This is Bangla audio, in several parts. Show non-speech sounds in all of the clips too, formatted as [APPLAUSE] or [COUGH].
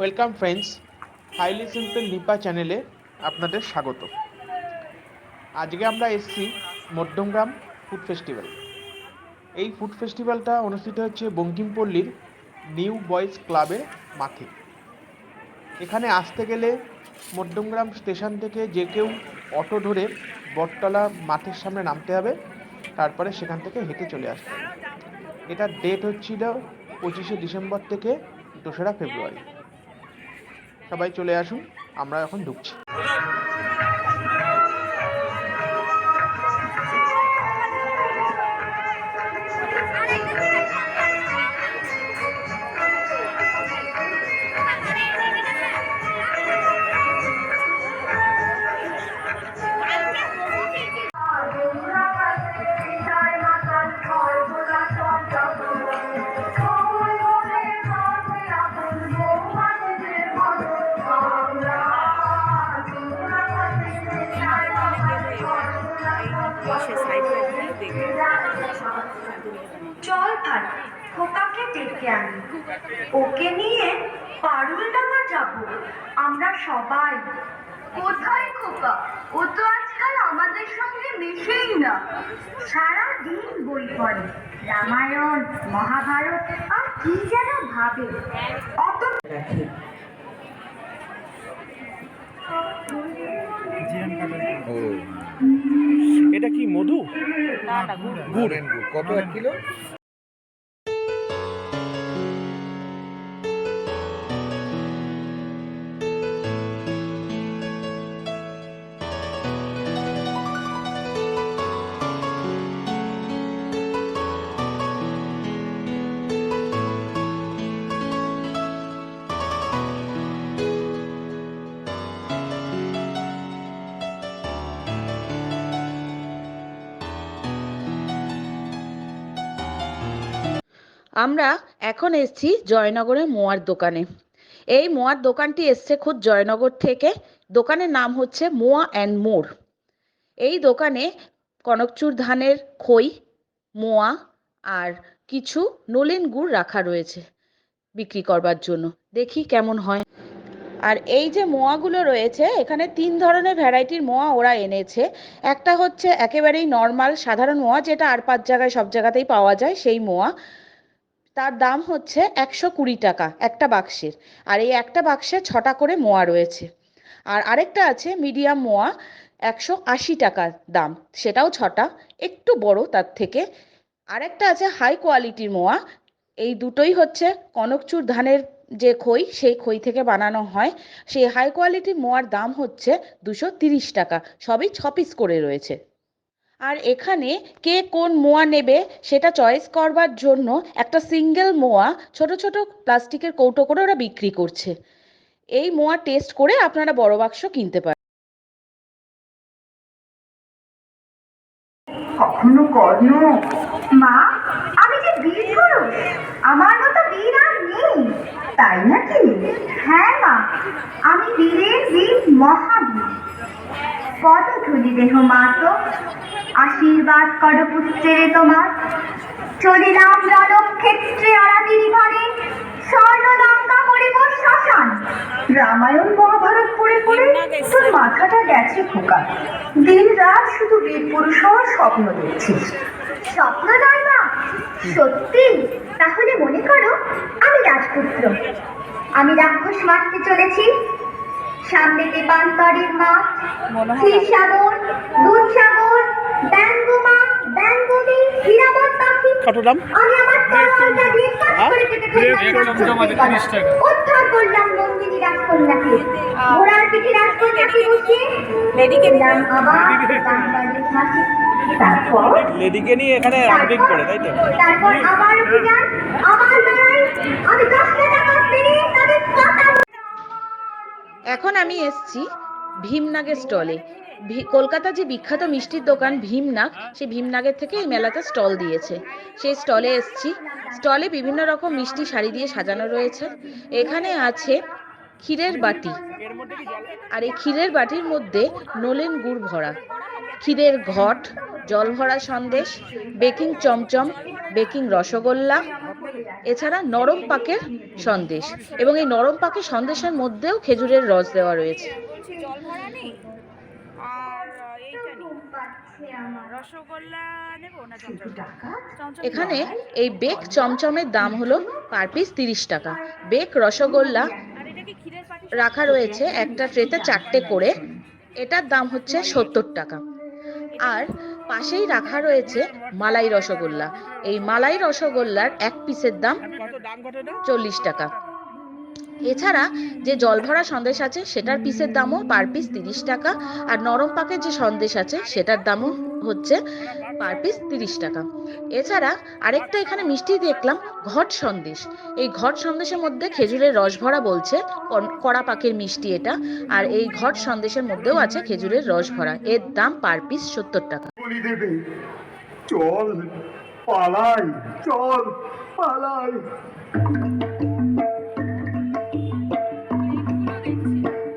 Welcome friends, highly simple Lipa চ্যানেলে আপনাদের স্বাগত। আজকে আমরা এসেছি মধ্যমগ্রাম ফুড ফেস্টিভ্যাল। এই ফুড ফেস্টিভ্যালটা অনুষ্ঠিত হচ্ছে বঙ্কিমপল্লীর নিউ বয়েজ ক্লাবের মাঠে। এখানে আসতে গেলে মধ্যমগ্রাম স্টেশন থেকে যে কেউ অটো ধরে বটতলা মাঠের সামনে নামতে হবে, তারপরে সেখান থেকে হেঁটে চলে আসতে এটার ডেট হচ্ছিল পঁচিশে ডিসেম্বর থেকে দোসরা ফেব্রুয়ারি। সবাই চলে আসুন আমরা এখন ঢুকছি। চল ভাই খোকাকে ডেকে আনি। ওকে নিয়ে পারুল ডাঙা যাব। আমরা সবাই। কোথায় খোকা? ও তো আজকাল আমাদের সঙ্গে মেশেই না। সারা দিন বই পড়ে। রামায়ণ মহাভারত আর কি যেন ভাবে। অত রাখি। ও। এটা কি মধু? না না গুড় গুড়। গুড়। কত এক কিলো? আমরা এখন এসেছি জয়নগরের মোয়ার দোকানে। এই মোয়ার দোকানটি এসছে খুব জয়নগর থেকে। দোকানের নাম হচ্ছে মোয়া অ্যান্ড মোর। এই দোকানে কনকচুর ধানের খই, মোয়া আর কিছু নলেন গুড় রাখা রয়েছে বিক্রি করবার জন্য। দেখি কেমন হয়। আর এই যে মোয়াগুলো রয়েছে, এখানে তিন ধরনের ভ্যারাইটির মোয়া ওরা এনেছে। একটা হচ্ছে একেবারেই নর্মাল সাধারণ মোয়া, যেটা আর পাঁচ জায়গায় সব জায়গাতেই পাওয়া যায় সেই মোয়া। তার দাম হচ্ছে একশো কুড়ি টাকা একটা বাক্সের। আর এই একটা বাক্সে ছটা করে মোয়া রয়েছে। আর আরেকটা আছে মিডিয়াম মোয়া, একশো আশি টাকা দাম। সেটাও ছটা, একটু বড় তার থেকে। আরেকটা আছে হাই কোয়ালিটির মোয়া, এই দুটোই হচ্ছে কনকচুর ধানের যে খই, সেই খই থেকে বানানো হয়। সেই হাই কোয়ালিটির মোয়ার দাম হচ্ছে দুশো তিরিশ টাকা, সবই ছ পিস করে রয়েছে। আর এখানে কে কোন মোয়া নেবে সেটা চয়েস করবার জন্য একটা সিঙ্গেল মোয়া ছোট ছোট প্লাস্টিকের কৌটো করে ওরা বিক্রি করছে। এই মোয়া টেস্ট করে আপনারা বড় বাক্স কিনতে পারেন কখনো কর্ণ মা আমি যে বীর পুরুষ আমার মতো বীর আর নেই। তাই নাকি? হ্যাঁ মা আমি বীরের বীর মহাবীর। পদ ধুলি দেহ মা তো আশীর্বাদ কর পুত্রেরে তোমার। চলিলাম রণক্ষেত্রে আরাতির ঘরে, স্বর্ণলঙ্কা করিব শ্মশান। রামায়ণ মহাভারত পড়ে পড়ে তোর মাথাটা গেছে খোকা। দিন রাত শুধু বীর পুরুষ হওয়ার স্বপ্ন দেখছিস। স্বপ্ন নয় মা, সত্যি। তাহলে মনে করো, আমি রাজপুত্র। আমি রাক্ষস মারতে চলেছি। সামনে দেবান্তরের মাঠ মনে হয় ক্ষীর সাগর দুধ সাগর ব্যঙ্গমা ব্যঙ্গমী হীরামত পাখি। কত আমি আমার তলোয়ারটা দিয়ে কাজ করে কেটে ফেললাম উদ্ধার করলাম নন্দিনী রাজকন্যাকে? ঘোড়ার পিঠে রাজকন্যাকে বসিয়ে লেডিকে দিলাম আবার বাংলাদেশ মাঠে তারপর লেডিকে নিয়ে এখানে করে তাই তো? তারপর আবার অভিযান আবার আমি দশটা টাকা এখন আমি এসছি ভীমনাগের স্টলে কলকাতা যে বিখ্যাত মিষ্টির দোকান ভীমনাগ সেই ভীমনাগের থেকে এই মেলাতে স্টল দিয়েছে। সেই স্টলে এসছি। স্টলে বিভিন্ন রকম মিষ্টি শাড়ি দিয়ে সাজানো রয়েছে। এখানে আছে ক্ষীরের বাটি। আর এই ক্ষীরের বাটির মধ্যে নলেন গুড় ভরা। ক্ষীরের ঘট, জল ভরা সন্দেশ, বেকিং চমচম, বেকিং রসগোল্লা, এছাড়া নরম পাকের সন্দেশ। এবং এই নরম পাকে সন্দেশের মধ্যেও খেজুরের রস দেওয়া রয়েছে। এখানে এই বেক চমচমের দাম হলো পার পিস তিরিশ টাকা। বেক রসগোল্লা রাখা রয়েছে একটা ট্রেতে চারটে করে। এটার দাম হচ্ছে সত্তর টাকা। আর পাশেই রাখা রয়েছে মালাই রসগোল্লা। এই মালাই রসগোল্লার এক পিসের দাম চল্লিশ টাকা। এছাড়া যে জল ভরা সন্দেশ আছে, সেটার পিসের দামও পার পিস তিরিশ টাকা, আর নরম পাকের যে সন্দেশ আছে, সেটার দামও হচ্ছে পার পিস তিরিশ টাকা। এছাড়া আরেকটা এখানে মিষ্টি দেখলাম, ঘট সন্দেশ। এই ঘট সন্দেশের মধ্যে খেজুরের রস ভরা বলছে কড়া পাকের মিষ্টি এটা, আর এই ঘট সন্দেশের মধ্যেও আছে খেজুরের রস ভরা। এর দাম পার পিস সত্তর টাকা। বলি দেবে। চল পালাই চল পালাই।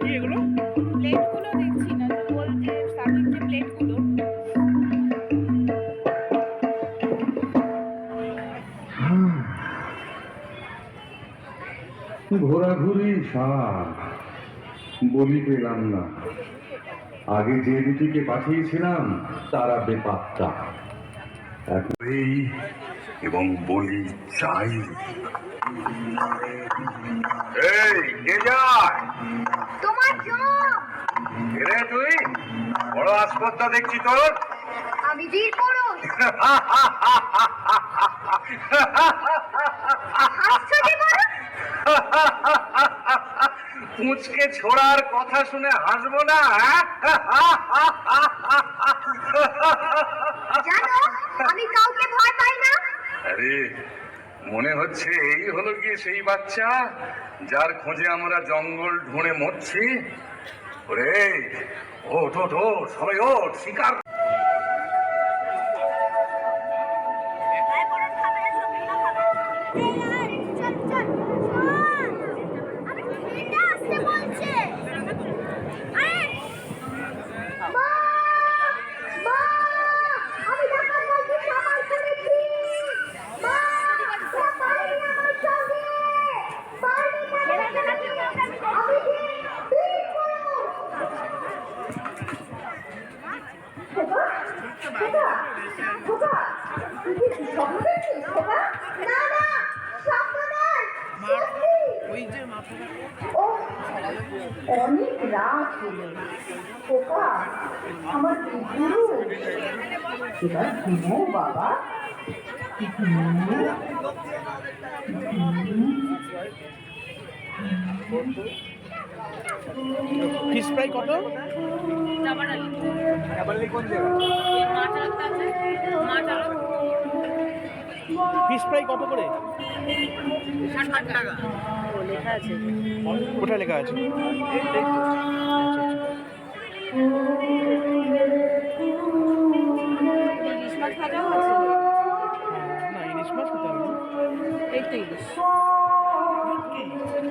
কি এগুলো? প্লেটগুলো দেখছি না তো বল যে সার্ভিং যে প্লেটগুলো ঘোরাঘুরি সার বলি পেলাম না। আগে যে দুটিকে পাঠিয়েছিলাম তারা বেপাত্তা। এবং বলি চাই। এই কে যায়? তোমার রে তুই? বড় আসপত্তা দেখছি তোর। আমি বীর পুরুষ। [LAUGHS] হাসছো বড় পুঁচকে ছোড়ার কথা শুনে হাসবো না হ্যাঁ? জানো আমি কাউকে ভয় পাই না। আরে মনে হচ্ছে এই হলো গিয়ে সেই বাচ্চা যার খোঁজে আমরা জঙ্গল ঢুঁড়ে মরছি। ওরে ওঠ ওঠ ওঠ সবাই ওঠ শিকার। অনেক রাত হলো। খোকা আমার গুরু। এবার ঘুমো বাবা। ফিশ ফ্রাই কত? ফিশ ফ্রাই কত করে? কোথায় লেখা আছে ইলিশ মাছ ভাজাও আছে। না ইলিশ মাছ কোথায়? এই তো ইলিশ।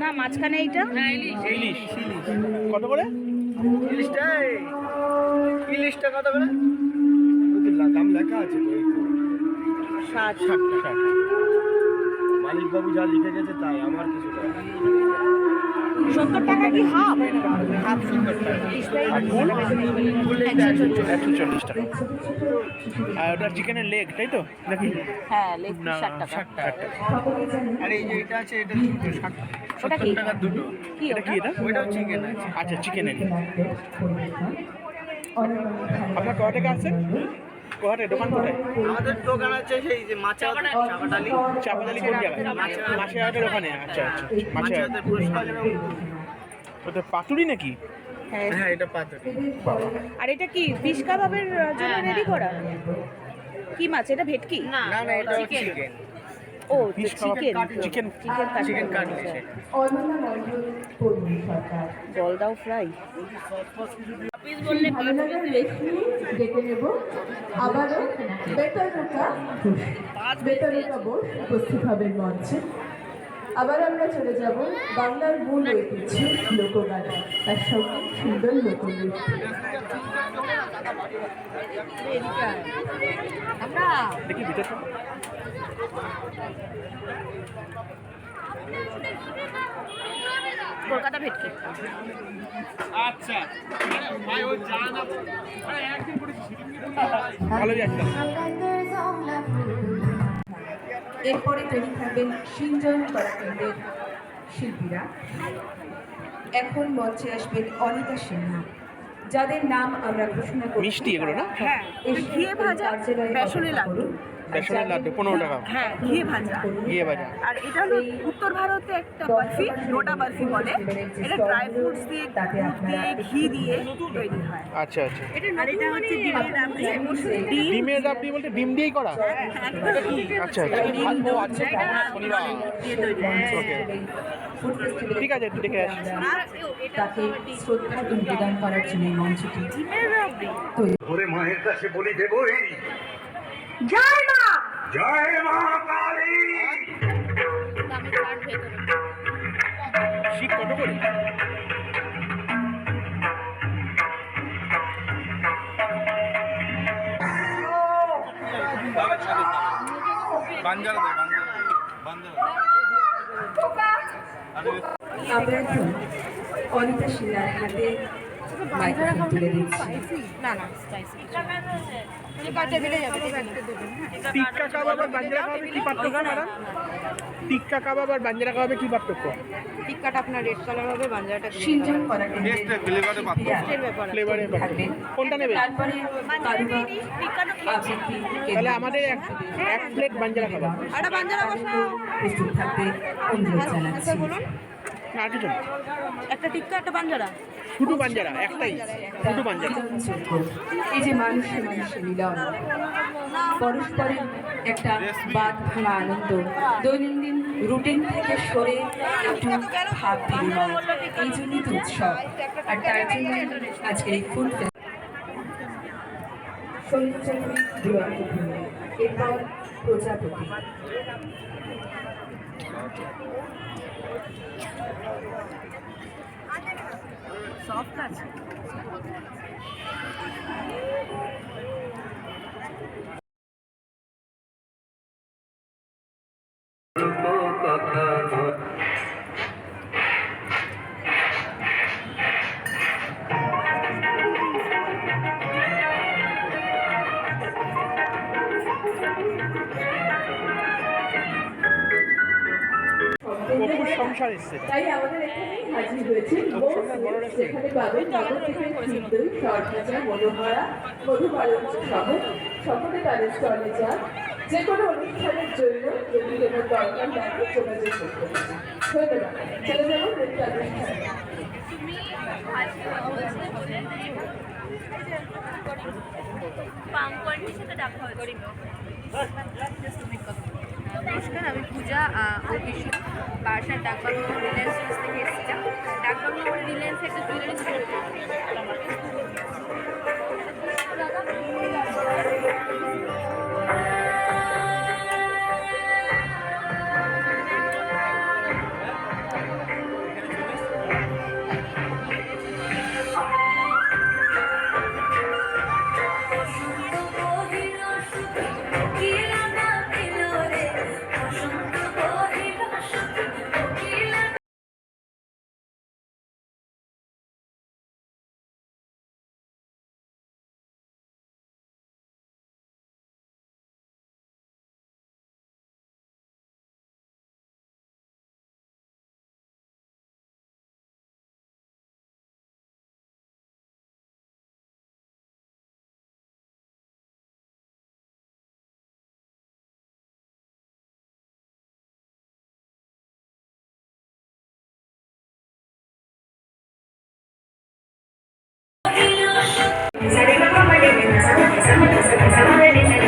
না মাঝখানে এইটা। ইলিশ। কত করে? ইলিশটা ইলিশটা কত করে? দাম লেখা আছে। ষাট। ষাট ষাট। মালিক বাবু যা লিখে গেছে তাই আমার কিছু সত্তর টাকা কি হাফ? একশো চল্লিশ টাকা। আর ওটা চিকেনের লেগ তাই তো? নাকি? হ্যাঁ লেগ না ষাট টাকা। ষাট আর এই যে এটা আছে এটা দুটো ষাট সত্তর টাকার দুটো। কি এটা কি এটা ওইটাও চিকেন আচ্ছা চিকেনের আপনার থেকে আসছেন কোথায় দোকান কোথায় আমাদের দোকান আছে সেই যে মাছা চাপাটালি চাপাতালি কোন জায়গায়? মাছের হাটের ওখানে? আচ্ছা আচ্ছা মাছের হাট। পুরস্কার ওটা পাতুরি নাকি? হ্যাঁ হ্যাঁ এটা পাতুরি। আর এটা কি ফিশ কাবাবের জন্য রেডি করা? কি মাছ? এটা ভেটকি? না না এটা চিকেন ও chicken chicken chicken chicken cutlet জলদাও fry নেব। আবারও উপস্থিত হবেন মঞ্চে আবার আমরা চলে যাব বাংলার মূল ঐতিহ্য লোকগান। তার সঙ্গে সুন্দর লোকনৃত্য। দেখি কলকাতা ভেটকি। যাচ্ছে এরপরে তৈরি থাকবেন সিঞ্জন করাকেন্দ্রের শিল্পীরা। এখন মঞ্চে আসবেন অনিতা সিনহা। যাদের নাম আমরা ঘোষণা করছি মিষ্টি এগুলো না? হ্যাঁ, ঘিয়ে ভাজা, বেসনের লাড্ডু। বেসনের লাড্ডু পনেরো টাকা। হ্যাঁ ঘিয়ে ভাজা। ঘিয়ে ভাজা। আর এটা হলো উত্তর ভারতে একটা বরফি লোটা বরফি বলে। এটা ড্রাই ফ্রুটস দিয়ে দুধ দিয়ে ঘি দিয়ে তৈরি হয়। আচ্ছা আচ্ছা। আর এটা হচ্ছে ডিমের রাবড়ি ডিমের রাবড়ি বলতে ডিম দিয়েই করা? আচ্ছা আচ্ছা। ও আচ্ছা শনিবার। ঠিক আছে একটু দেখে আসি। তাকে শ্রদ্ধা নিবেদন করার জন্য মঞ্চটি ওরে মায়ের কাছে বলি দেবই। জয় মা! জয় মা কালী। কত করে? আমরা এখন অনিতা সিনহার হাতে মাইক্রোফোন তুলে দিচ্ছি। না না স্পাইসি কাটে দিলে যাবে? টিক্কা কাবাব আর বাঞ্জারা কাবাবে কি পার্থক্য ম্যাডাম টিক্কা কাবাব আর বাঞ্জারা কাবাবে কি পার্থক্য? টিক্কাটা আপনার রেড কালার হবে বাঞ্জারাটা সিনজন করা কেন্দ্রের ফ্লেভারে পার্থক্য। ফ্লেভারে কোনটা নেবে? তারপরে তাহলে আমাদের এক এক প্লেট বাঞ্জারা কাবাব। আটা বাঞ্জারা কাবাব প্রস্তুত থাকতে অনুরোধ জানাচ্ছি বলুন। না আর কিছু না একটা টিক্কা একটা বাঞ্জারা শুধু বাঞ্জারা একটাই শুধু মিলনযোগ্য। এই যে মানুষে মানুষে মিলন পরস্পরের একটা বাদ ভাঙা আনন্দ। দৈনন্দিন রুটিন থেকে সরে একটু ভাব বিনিময়। এই জন্যই তো উৎসব। আর তার জন্য আজকের এই ফুল এরপর প্রজাপতি। সফট আছে। তাই আমাদের এখানে হাজির হয়েছে যেখানে পাবেন নগর থেকে চিন্তই সরভাজা মনোহরা মধুমালঞ্চ সহ সকলে তাদের স্টলে যান। যে কোনো অনুষ্ঠানের জন্য যদি কোনো দরকার লাগে যোগাযোগ করতে ধন্যবাদ। চলে যাব নৃত্য অনুষ্ঠানে নমস্কার আমি পূজা অফিসি বারাসাত ডাকবাংলা রিলায়েন্স থেকে এসেছিলাম ডাকবাংলা বলে রিলায়েন্স একটা জুয়েলারি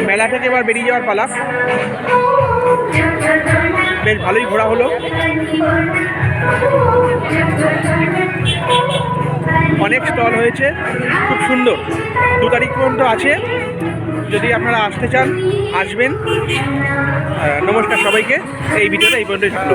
মেলা থেকে এবার বেরিয়ে যাওয়ার পালা। বেশ ভালোই ঘোরা হলো। অনেক স্টল হয়েছে, খুব সুন্দর। দু তারিখ পর্যন্ত আছে। যদি আপনারা আসতে চান, আসবেন। নমস্কার সবাইকে। এই ভিডিওটা এই পর্যন্তই থাকল।